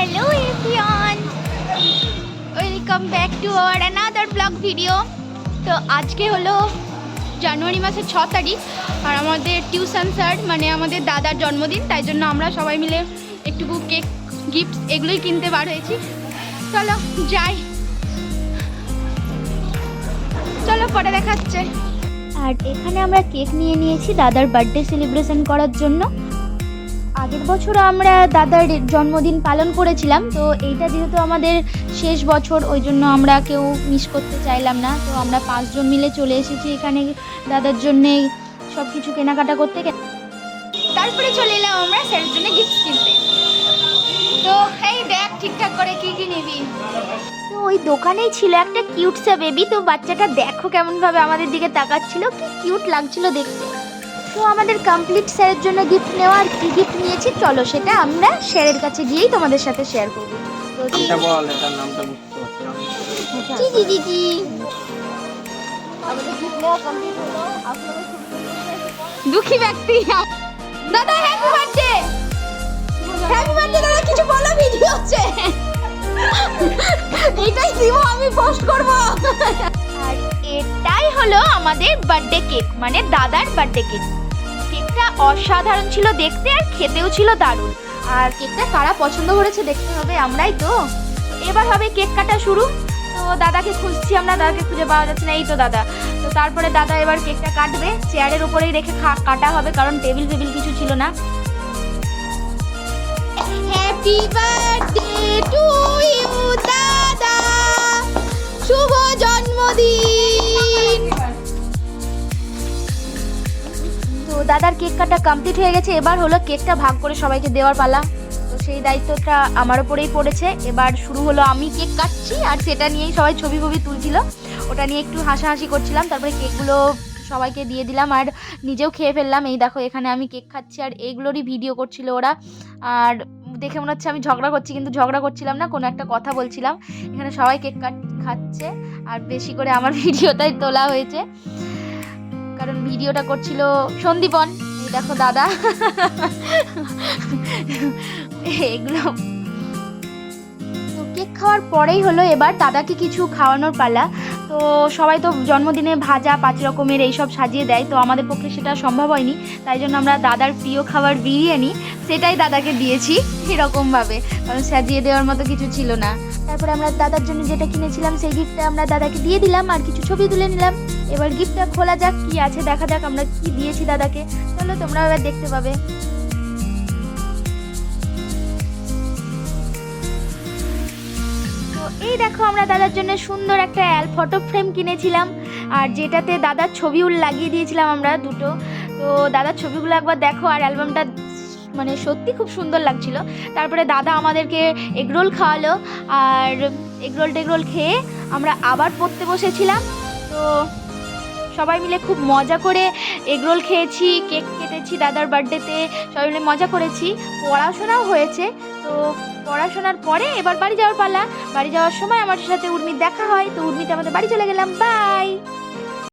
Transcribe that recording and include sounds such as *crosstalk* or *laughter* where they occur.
Hello everyone welcome back to our another vlog video তো আজকে হলো জানুয়ারি মাসের ছ তারিখ, আর আমাদের টিউশন স্যার মানে আমাদের দাদার জন্মদিন, তাই জন্য আমরা সবাই মিলে একটুকু কেক গিফট এগুলোই কিনতে বার হয়েছি। চলো, যাই। চলো, পরে দেখাচ্ছে। আর এখানে আমরা কেক নিয়ে নিয়েছি দাদার বার্থডে সেলিব্রেশন করার জন্য। আগের বছর আমরা দাদার জন্মদিন পালন করেছিলাম, তো এইটা যেহেতু আমাদের শেষ বছর, ওই জন্য আমরা কেউ মিস করতে চাইলাম না। তো আমরা পাঁচজন মিলে চলে এসেছি এখানে দাদার জন্যে সব কিছু কেনাকাটা করতে। তারপরে চলে এলাম আমরা স্যারের জন্য গিফট কিনতে। তো এই দেখ ঠিকঠাক করে কি কি নিবি? তো ওই দোকানেই ছিল একটা কিউট সা বেবি তো বাচ্চাটা দেখো কেমনভাবে আমাদের দিকে তাকাচ্ছিল, কি কিউট লাগছিল দেখতে। তো আমাদের কমপ্লিট স্যারের জন্য গিফট নেওয়া আর কি গিফট নিয়েছি? চলো সেটা আমরা স্যারের কাছে গিয়েই তোমাদের সাথে শেয়ার করব। এটা বল এটার নামটা বুঝতে পারছি জি জি জি জি। আমাদের গিফট নেওয়া কমপ্লিট হলো। আপনারা দুঃখী ব্যক্তি। দাদা হ্যাপি বার্থডে হ্যাপি বার্থডে দাদা কিছু বলো ভিডিও হচ্ছে। এটাই দিব আমি পোস্ট করব। আর এটাই হলো আমাদের বার্থডে কেক মানে দাদার বার্থডে কেক কেকটা অসাধারণ ছিল দেখতে আর খেতেও ছিল দারুণ। আর কেকটা কারা পছন্দ করেছে দেখতে হবে আমরাই তো। এবার হবে কেক কাটা শুরু। তো দাদাকে খুঁজছি আমরা, দাদাকে খুঁজে পাওয়া যাচ্ছে না, এই তো দাদা। তো তারপরে দাদা এবার কেকটা কাটবে। চেয়ারের উপরেই রেখে কাটা হবে, কারণ টেবিল টেবিল কিছু ছিল না। হ্যাপি বার্থডে টু ইউ দাদার কেক কাটা কমপ্লিট হয়ে গেছে, এবার হলো কেকটা ভাগ করে সবাইকে দেওয়ার পালা। তো সেই দায়িত্বটা আমার ওপরেই পড়েছে। এবার শুরু হলো, আমি কেক কাটছি আর সেটা নিয়েই সবাই ছবি ফবি তুলছিল। ওটা নিয়ে একটু হাসাহাসি করছিলাম, তারপরে কেকগুলো সবাইকে দিয়ে দিলাম আর নিজেও খেয়ে ফেললাম। এই দেখো, এখানে আমি কেক খাচ্ছি আর এইগুলোরই ভিডিও করছিল ওরা। আর দেখে মনে হচ্ছে আমি ঝগড়া করছি, কিন্তু ঝগড়া করছিলাম না, কোনো একটা কথা বলছিলাম। এখানে সবাই কেক কাট, খাচ্ছে আর বেশি করে আমার *laughs* ভিডিওটাই তোলা হয়েছে। কারণ ভিডিওটা করছিল সন্দীপন। দেখো দাদা। এগুলো। কেক খাওয়ার পরেই হলো এবার দাদাকে কিছু খাওয়ানোর পালা। তো সবাই তো জন্মদিনে ভাজা, পাঁচ রকমের এইসব সাজিয়ে দেয়, তো আমাদের পক্ষে সেটা সম্ভব হয়নি। তাই জন্য আমরা দাদার প্রিয় খাবার বিরিয়ানি, সেটাই দাদাকে দিয়েছি এরকমভাবে। কারণ সাজিয়ে দেওয়ার মতো কিছু ছিল না। তারপরে আমরা দাদার জন্য যেটা কিনেছিলাম, সেই গিফটটা আমরা দাদাকে দিয়ে দিলাম আর কিছু ছবি তুলে নিলাম। এবার গিফটটা খোলা যাক, কি আছে দেখা যাক আমরা কি দিয়েছি দাদাকে। চলো তোমরা এবার দেখতে পাবে। এই দেখো, আমরা দাদার জন্য সুন্দর একটা অ্যাল ফটো ফ্রেম কিনেছিলাম। আর যেটাতে দাদার ছবিও লাগিয়ে দিয়েছিলাম আমরা দুটো। তো দাদার ছবিগুলো একবার দেখো, আর অ্যালবামটা মানে সত্যি খুব সুন্দর লাগছিল। তারপরে দাদা আমাদেরকে এগরোল খাওয়ালো, আর এগরোল টেগরোল খেয়ে আমরা আবার পড়তে বসেছিলাম। তো সবাই মিলে খুব মজা করে এগরোল খেয়েছি, কেক কেটেছি দাদার বার্থডেতে সবাই মিলে মজা করেছি, পড়াশোনাও হয়েছে। তো পড়াশোনার পরে এবার বাড়ি যাওয়ার পালা। বাড়ি যাওয়ার সময় আমার সাথে উর্মির দেখা হয়, তো উর্মিতে আমাদের বাড়ি চলে গেলাম। বাই